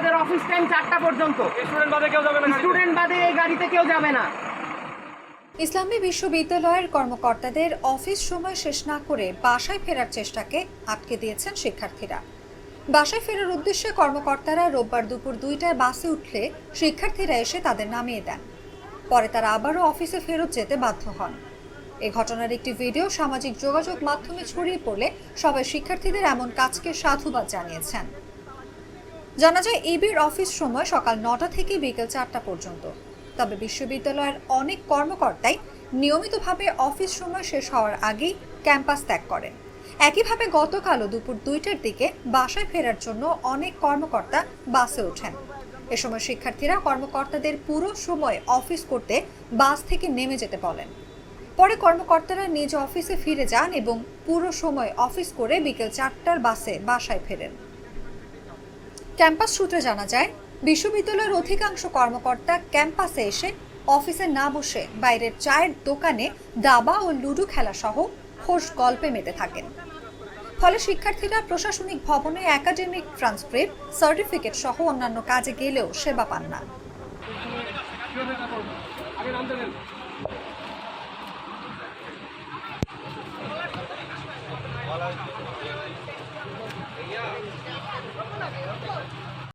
আমাদের office time চারটা পর্যন্ত। স্টুডেন্ট বাদে কেউ যাবে না স্টুডেন্ট বাদে এই গাড়িতে কেউ যাবে না। ইসলামী বিশ্ববিদ্যালয়ের কর্মকর্তাদের অফিস সময় শেষ না করে বাসায় ফেরার চেষ্টাকে আটকে দিয়েছেন শিক্ষার্থীরা। বাসায় ফেরার উদ্দেশ্যে কর্মকর্তারা রোববার দুপুর দুইটায় বাসে উঠলে শিক্ষার্থীরা এসে তাদের নামিয়ে দেন। পরে তারা আবারও অফিসে ফেরত যেতে বাধ্য হন। এ ঘটনার একটি ভিডিও সামাজিক যোগাযোগ মাধ্যমে ছড়িয়ে পড়লে সবাই শিক্ষার্থীদের এমন কাজকে সাধুবাদ জানিয়েছেন। জানা যায় ইবির অফিস সময় সকাল নটা থেকে বিকেল চারটা পর্যন্ত। তবে বিশ্ববিদ্যালয়ের অনেক কর্মকর্তাই নিয়মিতভাবে অফিস সময় শেষ হওয়ার আগেই ক্যাম্পাস ত্যাগ করেন। একইভাবে গতকালও দুপুর দুইটার দিকে বাসায় ফেরার জন্য অনেক কর্মকর্তা বাসে ওঠেন। এ সময় শিক্ষার্থীরা কর্মকর্তাদের পুরো সময় অফিস করতে বাস থেকে নেমে যেতে বলেন। পরে কর্মকর্তারা নিজ অফিসে ফিরে যান এবং পুরো সময় অফিস করে বিকেল চারটার বাসে বাসায় ফেরেন। ক্যাম্পাস সূত্রে জানা যায়, বিশ্ববিদ্যালয়ের অধিকাংশ কর্মকর্তা ক্যাম্পাসে এসে অফিসে না বসে বাইরের চায়ের দোকানে দাবা ও লুডো খেলা সহ খোশ গল্পে মেতে থাকেন। ফলে শিক্ষার্থীরা প্রশাসনিক ভবনে একাডেমিক ট্রান্সক্রিপ্ট সার্টিফিকেট সহ অন্যান্য কাজে গেলেও সেবা পান না।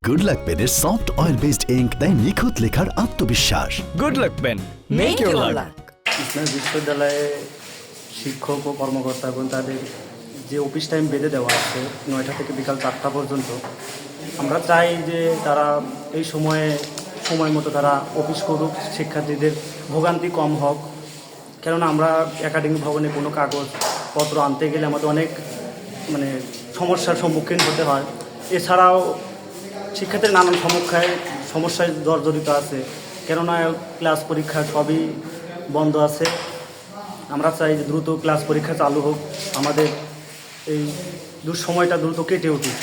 গুড লাক পেনের সফট অয়েল বেসড ইঙ্ক দেয় নিখুঁত লেখার আত্মবিশ্বাস। Good luck pen Make your luck. ইসলামী বিশ্ববিদ্যালয়ে শিক্ষক ও কর্মকর্তা এবং তাদের যে অফিস টাইম বেঁধে দেওয়া আছে নয়টা থেকে বিকাল চারটা পর্যন্ত আমরা চাই যে তারা এই সময়ে সময় মতো তারা অফিস করুক শিক্ষার্থীদের ভোগান্তি কম হোক। কেননা আমরা একাডেমিক ভবনে কোনো কাগজপত্র আনতে গেলে আমাদের অনেক মানে সমস্যার সম্মুখীন হতে হয়। এছাড়াও শিক্ষার্থীর নানান সমস্যায় সমস্যায় জর্জরিত আছে। কেননা ক্লাস পরীক্ষা সবই বন্ধ আছে। আমরা চাই যে দ্রুত ক্লাস পরীক্ষা চালু হোক। আমাদের এই দুঃসময়টা দ্রুত কেটে উঠুক।